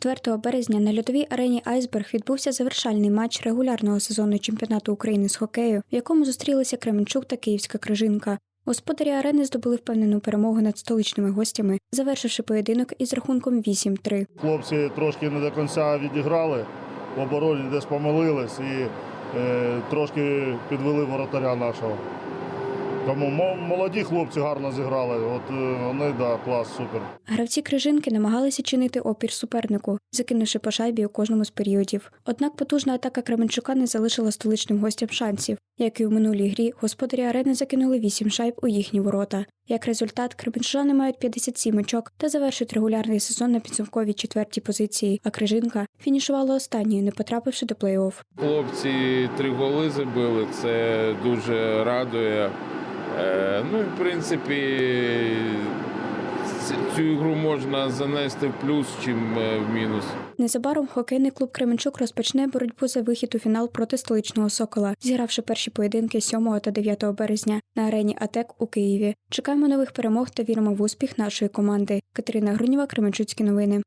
4 березня на льодовій арені Айсберг відбувся завершальний матч регулярного сезону чемпіонату України з хокею, в якому зустрілися Кременчук та Київська Крижинка. Господарі арени здобули впевнену перемогу над столичними гостями, завершивши поєдинок із рахунком 8-3. Хлопці трошки не до кінця відіграли, в обороні десь помилились і е, трошки підвели воротаря нашого. Тому мо- молоді хлопці гарно зіграли. От е, вони, да, клас, супер. Гравці крижинки намагалися чинити опір супернику, закинувши по шайбі у кожному з періодів. Однак потужна атака Кременчука не залишила столичним гостям шансів. Як і у минулій грі, господарі арени закинули 8 шайб у їхні ворота. Як результат, кременчужани мають 57 очок та завершують регулярний сезон на підсумковій четвертій позиції, а крижинка фінішувала останньою, не потрапивши до плей-офф. Хлопці три голи забили, це дуже радує. Е, ну і в принципі цю ігру можна занести в плюс, чим е, в мінус. Незабаром хокейний клуб Кременчук розпочне боротьбу за вихід у фінал проти столичного сокола, зігравши перші поєдинки 7 та 9 березня на арені АТЕК у Києві. Чекаємо нових перемог та віримо в успіх нашої команди. Катерина Грунєва, Кременчуцькі новини.